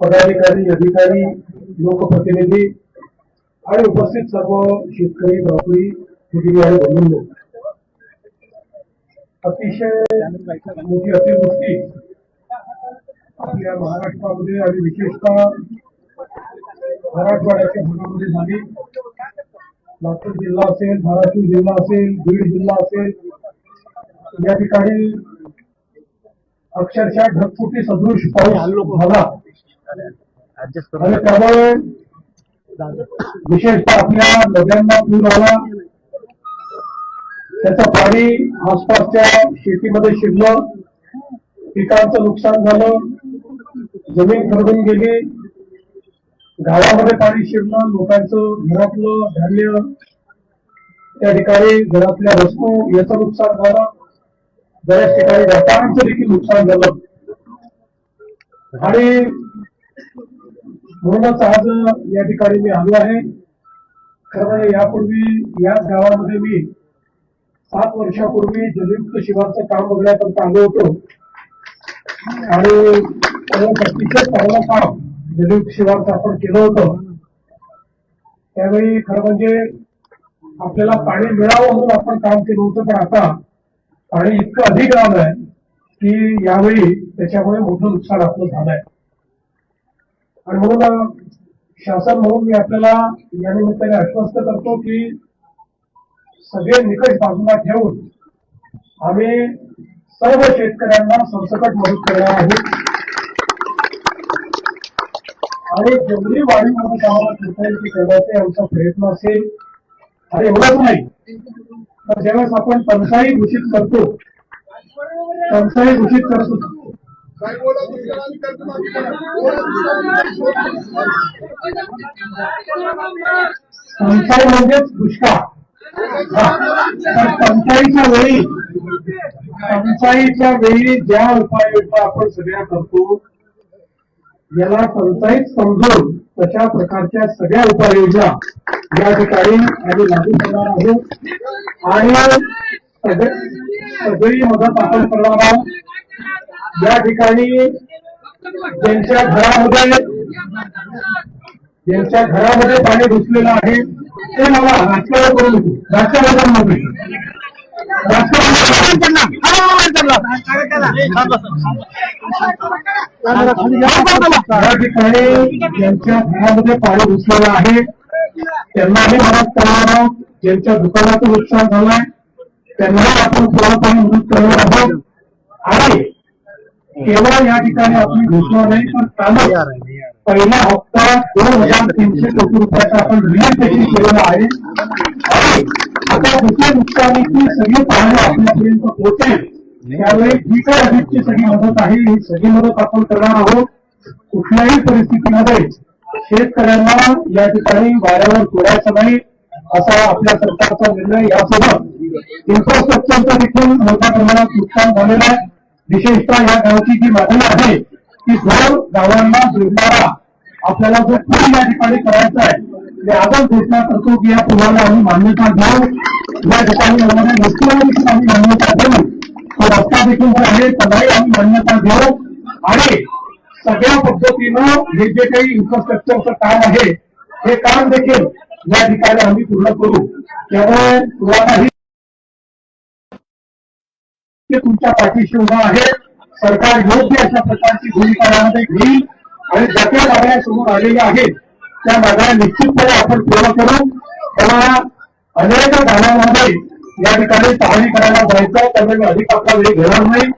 पदाधिकारी अधिकारी लोकप्रतिनिधी आणि उपस्थित सर्व शेतकरी व्यापारी शेतकरी आणि अतिशय मोठी अतिवृष्टी आपल्या महाराष्ट्रामध्ये आणि विशेषतः मराठवाड्याच्या भागामध्ये झाली. लातूर जिल्हा असेल धाराशिव जिल्हा असेल बीड जिल्हा असेल या ठिकाणी अक्षरशः ढगफुटी सदृश पाऊस झाला. त्यामुळे विशेषतः आपल्या नद्यांना पूर आला. त्याचं पाणी आसपासच्या शेतीमध्ये शिरलं. पिकांचं नुकसान झालं. जमीन खरडून गेली. गावामध्ये पाणी शिरलं. लोकांचं घरातलं धान्य त्या ठिकाणी घरातल्या वस्तू याचं नुकसान झालं. बऱ्याच ठिकाणी व्यापारांचं देखील नुकसान झालं. आणि म्हणूनच आज या ठिकाणी मी आलो आहे. खरं म्हणजे यापूर्वी याच गावामध्ये मी सात वर्षापूर्वी जलयुक्त शिवारचं काम बघण्याकरता आलो होतो. आणि अतिशय चांगलं काम जलयुक्त शिवारचं आपण केलं होतं. त्यावेळी खरं म्हणजे आपल्याला पाणी मिळावं म्हणून आपण काम केलं होतं पण आता पाणी इतकं अधिक आलंय की यावेळी त्याच्यामुळे मोठं नुकसान आपलं झालंय. आणि म्हणून शासन म्हणून मी आपल्याला या निमित्ताने आश्वस्त करतो की सगळे निकष बाजूला ठेवून आम्ही सर्व शेतकऱ्यांना सरसकट मदत करणार आहोत. आणि जेवढी वाढीव मदत आम्हाला करता येईल ती करण्याचा आमचा प्रयत्न असेल. आणि एवढंच नाही तर ज्यावेळेस आपण टंचाई घोषित करतो टंचाई घोषित करतो टंचाई म्हणजेच दुष्काळ. तर टंचाईच्या वेळी टंचाईच्या वेळी ज्या उपाययोजना आपण सगळ्या करतो याला टंचाईत समजून तशा प्रकारच्या सगळ्या उपाययोजना या ठिकाणी आम्ही लागू करणार आहोत. आणि सगळे- सगळी मदत आपण करणार आहोत. या ठिकाणी ज्यांच्या घरामध्ये ज्यांच्या घरामध्ये पाणी घुसलेलं आहे ते मला राजकारण करू नको राजकारण नको या ठिकाणी ज्यांच्या घरामध्ये पाणी घुसलेलं आहे त्यांनाही मदत करणार आहोत ज्यांच्या दुकानाचं नुकसान झालंय त्यांनाही आपण पूर्णपणे मदत करणार आहोत आणि केवळ या ठिकाणी आपली घोषणा नाही पण कालच पहिला हप्ता दोन हजार तीनशे कोटी रुपयाचा आपण रिलीज देखील केलेला आहे. आणि आता दुसऱ्या नुकसानीची सगळी पाहणी आपल्यापर्यंत पोहोचेल. त्यावेळी जी काय अधिकची सगळी मदत आहे. ही सगळी मदत आपण करणार आहोत. कुठल्याही परिस्थितीमध्ये शेतकऱ्यांना या ठिकाणी वाऱ्यावर सोडायचं नाही असा आपल्या सरकारचा निर्णय यासोबत. इन्फ्रास्ट्रक्चरचं देखील मोठ्या प्रमाणात नुकसान झालेलं आहे. विशेषतः या गावची जी मागणी आहे की दोन गावांना जोडणारा आपल्याला जो पूल या ठिकाणी करायचा घोषणा करतो की या मान्यता देऊ. या आम्ही मान्यता देऊ. तो रस्ता देखील जो आहे, त्यालाही आम्ही मान्यता देऊ. आणि सगळ्या पद्धतीनं हे जे काही इन्फ्रास्ट्रक्चरचं काम हे काम देखील या ठिकाणी पूर्ण करू. त्यामुळे तुम्हालाही ते तुमच्या पाठीशी उभा आहे. सरकार योग्य अशा प्रकारची भूमिका यामध्ये घेईल आणि ज्या काही मागण्या समोर आलेल्या आहेत. त्या मागण्या निश्चितपणे आपण पूर्ण करू. त्याला अनेक गाण्यामध्ये या ठिकाणी पाहणी करायला जायचं त्यामुळे अधिक आपला वेळ घेणार नाही.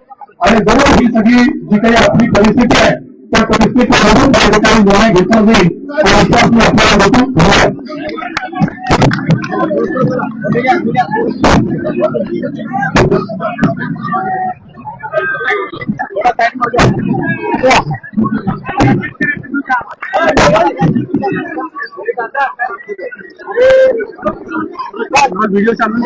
आणि जवळ ही सगळी जी काही आपली परिस्थिती आहे त्या परिस्थितीमधून त्या ठिकाणी निर्णय घेतला जाईल. हा विश्वास मी आपल्याला धन्यवाद व्हिडिओ चालू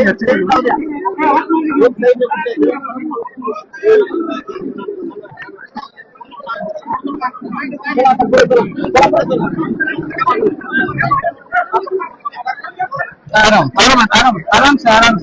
आराम ஆராம் ஆராம் ஆராம் ஆராம்